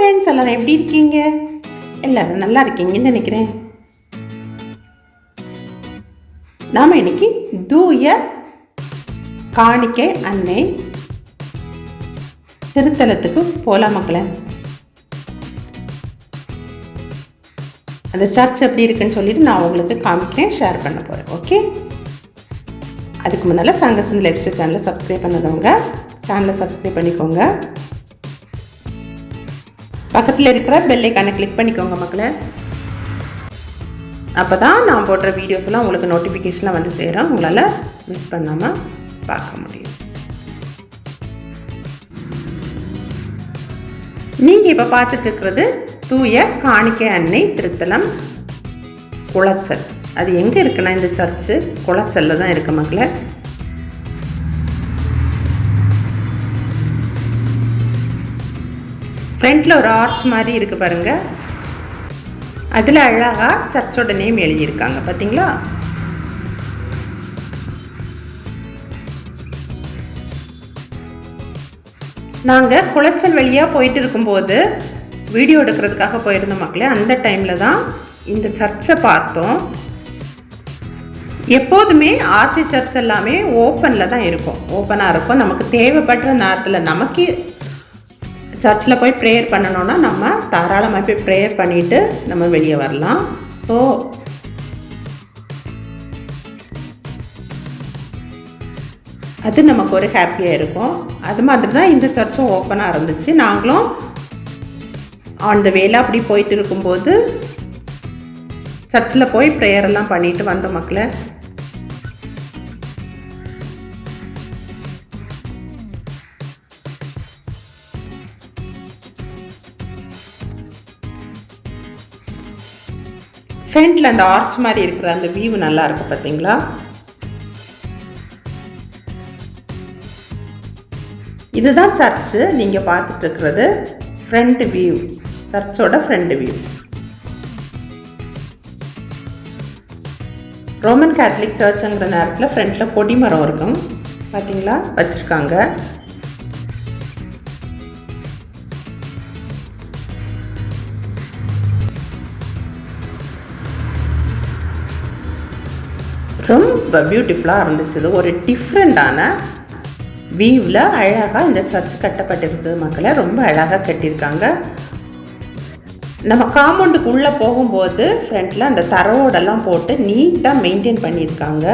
Friends எல்லாரும் எப்படி இருக்கீங்க? எல்லாரும் நல்லா இருக்கீங்கன்னு நினைக்கிறேன். நாம் இன்னைக்கு தூய காணிக்கை அன்னை திருத்தலத்துக்கு போகலாம் மக்களை. அந்த சர்ச் எப்படி இருக்குன்னு சொல்லிட்டு நான் உங்களுக்கு காமிக்கிறேன் ஷேர் பண்ண போகிறேன் ஓகே அதுக்கு முன்னால் சங்கசன் லைஃப் ஸ்டைல் சேனலை சப்ஸ்கிரைப் பண்ணதவங்க சேனலை சப்ஸ்கிரைப் பண்ணிக்கோங்க. பக்கத்தில் இருக்கிற பெல்லைக்கான கிளிக் பண்ணிக்கோங்க மக்களை. அப்போ தான் நான் போடுற வீடியோஸ் எல்லாம் உங்களுக்கு நோட்டிஃபிகேஷனில் வந்து சேரும். உங்களால் மிஸ் பண்ணாமல் பார்க்க முடியும். நீங்கள் இப்போ பார்த்துட்டு இருக்கிறது தூய காணிக்கை அன்னை திருத்தலம் குளச்சல். அது எங்கே இருக்குன்னா இந்த சர்ச்சு குளச்சல்ல தான் இருக்கு மக்களை. ஃப்ரண்ட்டில் ஒரு ஆர்ச் மாதிரி இருக்குது பாருங்கள் அதில் அழகாக சர்ச்சோட நேம் எழுதியிருக்காங்க பார்த்தீங்களா நாங்கள் குளச்சல் வழியாக போயிட்டு இருக்கும்போது வீடியோ எடுக்கிறதுக்காக போயிருந்த மக்களே. அந்த டைமில் தான் இந்த சர்ச்சை பார்த்தோம். எப்போதுமே ஆர்சி சர்ச் எல்லாமே ஓப்பனில் தான் இருக்கும். ஓப்பனாக இருக்கும். நமக்கு தேவைப்படுற நேரத்தில் நமக்கு சர்ச்சில் போய் ப்ரேயர் பண்ணணுன்னா நம்ம தாராளமாக போய் ப்ரேயர் பண்ணிவிட்டு நம்ம வெளியே வரலாம். ஸோ அது நமக்கு ஒரு ஹாப்பியாக இருக்கும். அது மாதிரி தான் இந்த சர்ச்சும் ஓப்பனாக இருந்துச்சு. நாங்களும் ஆன் த வேல அப்படி போயிட்டு இருக்கும்போது சர்ச்சில் போய் ப்ரேயர் எல்லாம் பண்ணிட்டு வந்த மக்களை. ஃப்ரண்ட்டில் அந்த ஆர்ச் மாதிரி இருக்கிற அந்த வியூ நல்லா இருக்கு பார்த்தீங்களா இதுதான் சர்ச்சு நீங்கள் பார்த்துட்டு இருக்கிறது ஃப்ரண்ட் வியூ சர்ச்சோட ஃப்ரண்ட் வியூ ரோமன் கேத்தலிக் சர்ச்சுங்கிற நேரத்தில் ஃப்ரண்ட்டில் கொடிமரம் இருக்கும். பார்த்தீங்களா வச்சுருக்காங்க. ரொம்ப பியூட்டிஃபுல்லாக இருந்துச்சு. ஒரு டிஃப்ரெண்ட்டான வியூவில் அழகாக இந்த சர்ச் கட்டப்பட்டிருக்கு மக்களை. ரொம்ப அழகாக கட்டியிருக்காங்க. நம்ம காம்பவுண்டுக்கு உள்ளே போகும்போது ஃப்ரண்ட்டில் அந்த தரவோடெல்லாம் போட்டு நீட்டாக மெயின்டைன் பண்ணியிருக்காங்க.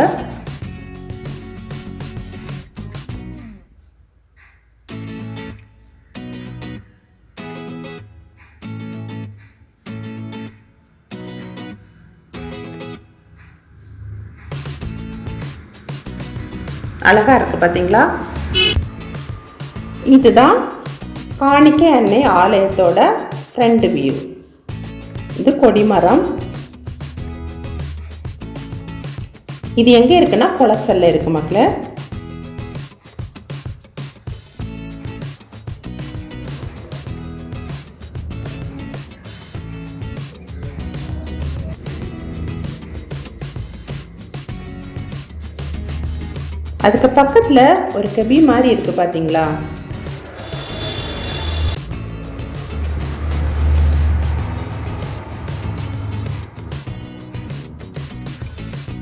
அழகாக இருக்குது பார்த்தீங்களா இதுதான் காணிக்கை அன்னை ஆலயத்தோட ஃப்ரண்ட் வியூ இது கொடிமரம் இது எங்கே இருக்குன்னா குளச்சல்ல இருக்கு மக்களே. அதுக்கு பக்கத்தில் ஒரு கபி மாதிரி இருக்கு பார்த்தீங்களா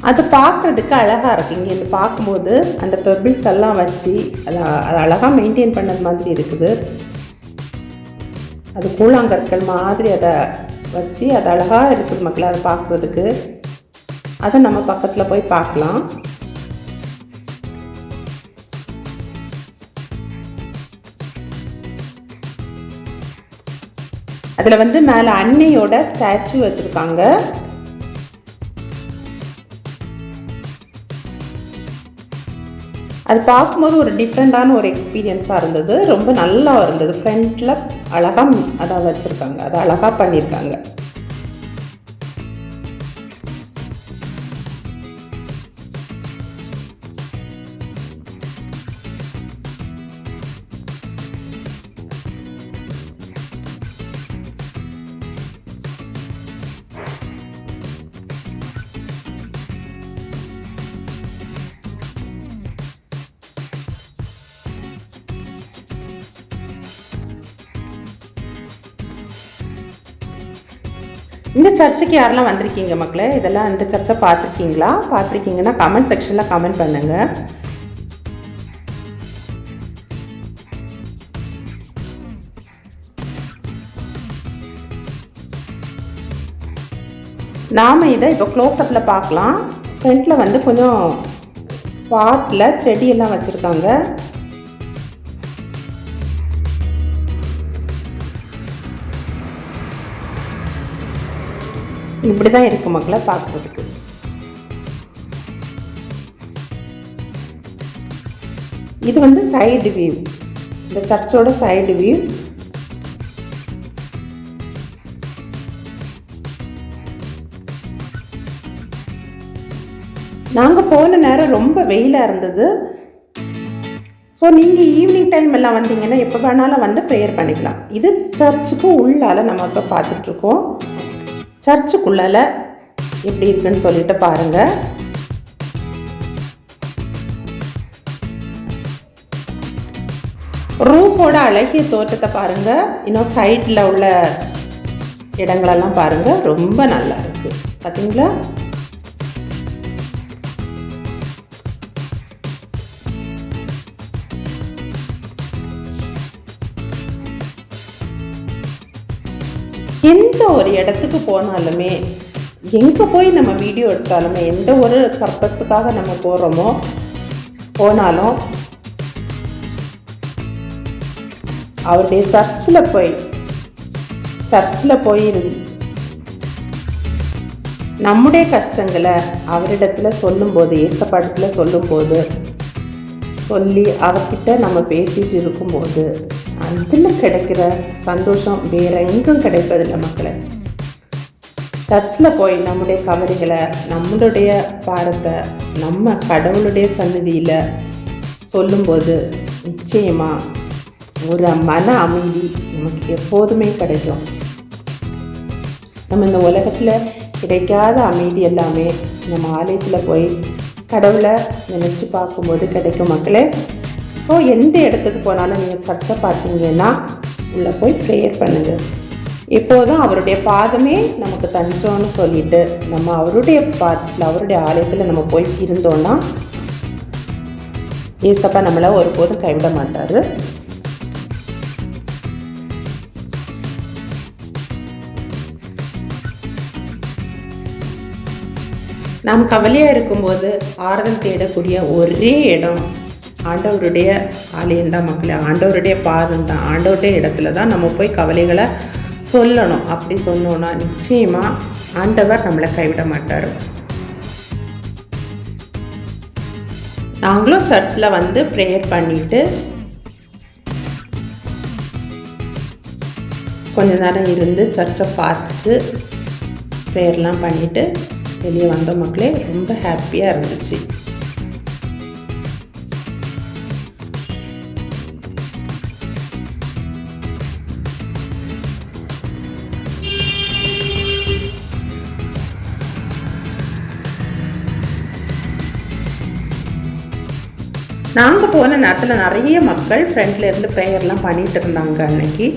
அது பார்க்குறதுக்கு அழகாக இருக்குது இங்கேருந்து பார்க்கும்போது அந்த பெபிள்ஸ் எல்லாம் வச்சு அதை அது அழகாக மெயின்டைன் பண்ணது மாதிரி இருக்குது. அது கூழாங்கற்கள் மாதிரி அதை வச்சு அது அழகாக இருக்குது மக்கள் அதை பார்க்குறதுக்கு அதை நம்ம பக்கத்தில் போய் பார்க்கலாம் அதில் வந்து மேலே அன்னையோட ஸ்டாச்சு வச்சுருக்காங்க. அது பார்க்கும்போது ஒரு டிஃப்ரெண்ட்டான ஒரு எக்ஸ்பீரியன்ஸாக இருந்தது. ரொம்ப நல்லா இருந்தது. ஃப்ரண்ட்டில் அழகாக அதை வச்சுருக்காங்க. அதை அழகாக பண்ணியிருக்காங்க இந்த சர்ச்சுக்கு யாரெல்லாம் வந்திருக்கீங்க மக்களே? இதெல்லாம் இந்த சர்ச்சை பார்த்துருக்கீங்களா? பார்த்துருக்கீங்கன்னா கமெண்ட் செக்ஷனில் கமெண்ட் பண்ணுங்கள் நாம் இதை இப்போ க்ளோஸ்அப்பில் பார்க்கலாம். ஃப்ரண்ட்டில் வந்து கொஞ்சம் பாட்டில் செடியெல்லாம் வச்சுருக்காங்க. இப்படி தான் இருக்கும் மக்களை பார்க்குறதுக்கு. இது வந்து சைடு வியூ இந்த சர்ச்சோட சைடு வியூ நாங்கள் போன நேரம் ரொம்ப வெயிலாக இருந்தது. ஸோ நீங்கள் ஈவினிங் டைம் எல்லாம் வந்தீங்கன்னா எப்போ வேணாலும் வந்து ப்ரேயர் பண்ணிக்கலாம். இது சர்ச்சுக்கு உள்ளால நம்ம இப்போ பார்த்துட்ருக்கோம் சர்ச்சுக்குள்ளால எப்படி இருக்குன்னு சொல்லிட்டு பாருங்கள் ரூஃபோட அழகிய தோற்றத்தை பாருங்கள் இன்னும் சைட்டில் உள்ள இடங்களெல்லாம் பாருங்கள் ரொம்ப நல்லா இருக்குது பார்த்தீங்களா எந்த ஒரு இடத்துக்கு போனாலுமே எங்கே போய் நம்ம வீடியோ எடுத்தாலுமே எந்த ஒரு பர்பஸுக்காக நம்ம போகிறோமோ போனாலும் அவருடைய சர்ச்சில் போய் சர்ச்சில் போய் நம்முடைய கஷ்டங்களை அவரிடத்துல சொல்லும்போது ஏசப்பாடத்தில் சொல்லும்போது சொல்லி அவர்கிட்ட நம்ம பேசிட்டு இருக்கும்போது அதில் கிடைக்கிற சந்தோஷம் வேற எங்கும் கிடைப்பதில்லை மக்களை. சர்ச்சில் போய் நம்முடைய கவலைகளை நம்மளுடைய பாரத்தை நம்ம கடவுளுடைய சன்னதியில் சொல்லும்போது நிச்சயமாக ஒரு மன அமைதி நமக்கு எப்போதுமே கிடைக்கும். நம்ம இந்த உலகத்தில் கிடைக்காத அமைதி எல்லாமே நம்ம ஆலயத்தில் போய் கடவுளை நினச்சி பார்க்கும்போது கிடைக்கும் மக்களே. ஸோ எந்த இடத்துக்கு போனாலும் நீங்கள் சர்ச்சை பார்த்தீங்கன்னா உள்ளே போய் ப்ரேயர் பண்ணுங்கள் இப்போதும் அவருடைய பாதமே நமக்கு தஞ்சோன்னு சொல்லிட்டு நம்ம அவருடைய பாதத்தில் அவருடைய ஆலயத்தில் நம்ம போய் இருந்தோன்னா ஏசப்பா நம்மளை ஒருபோதும் கைவிட மாட்டார். நாம் கவலையாக இருக்கும்போது ஆறுதல் தேடக்கூடிய ஒரே இடம் ஆண்டவருடைய ஆலயம்தான் மக்களே. ஆண்டவருடைய பாதம் தான். ஆண்டவருடைய இடத்துல தான் நம்ம போய் கவலைகளை சொல்லணும். அப்படி சொன்னோன்னா நிச்சயமாக ஆண்டவர் நம்மளை கைவிட மாட்டார். நாங்களும் சர்ச்சில் வந்து ப்ரேயர் பண்ணிட்டு கொஞ்ச நேரம் இருந்து சர்ச்சை பார்த்துட்டு ப்ரேயர்லாம் பண்ணிவிட்டு வெளியே வந்த மக்களே. ரொம்ப ஹாப்பியாக இருந்துச்சு. நாங்கள் போன நேரத்தில் நிறைய மக்கள் ஃப்ரெண்ட்ல இருந்து ப்ரேயர்லாம் பண்ணிட்டு இருந்தாங்க அன்னைக்கு.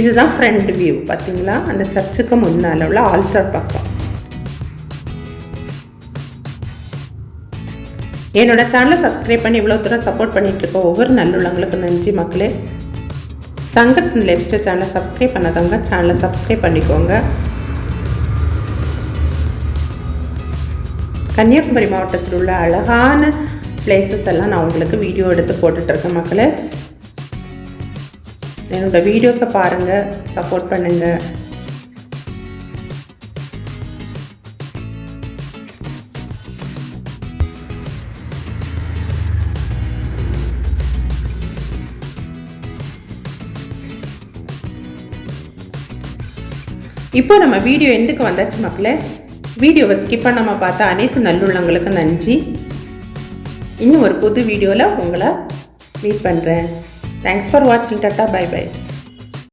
இதுதான் ஃப்ரண்ட் வியூ பார்த்தீங்களா அந்த சர்ச்சுக்கு முன்னால் உள்ள ஆல்டர் பக்கம். என்னோட சேனலை சப்ஸ்கிரைப் பண்ணி இவ்வளோ தூரம் சப்போர்ட் பண்ணிகிட்டு இருக்க ஒவ்வொரு நல்லுள்ளவங்களுக்கு நன்றி மக்களே. சங்கர்ஸ் லைஃப் ஸ்டைல் சேனலை சப்ஸ்கிரைப் பண்ணாதவங்க சேனலை சப்ஸ்கிரைப் பண்ணிக்கோங்க. கன்னியாகுமரி மாவட்டத்தில் உள்ள அழகான பிளேசஸ் எல்லாம் நான் உங்களுக்கு வீடியோ எடுத்து போட்டுட்ருக்கேன் மக்களே. என்னோடய வீடியோஸை பாருங்கள் சப்போர்ட் பண்ணுங்கள் இப்போ நம்ம வீடியோ எண்டுக்கு வந்தாச்சு மக்களே. வீடியோவை ஸ்கிப் பண்ணாமல் பார்த்தா அனைத்து நல்லுள்ளங்களுக்கு நன்றி. இன்னும் ஒரு புது வீடியோவில் உங்களை மீட் பண்ணுறேன் தேங்க்ஸ் ஃபார் வாட்சிங் டாட்டா பை பை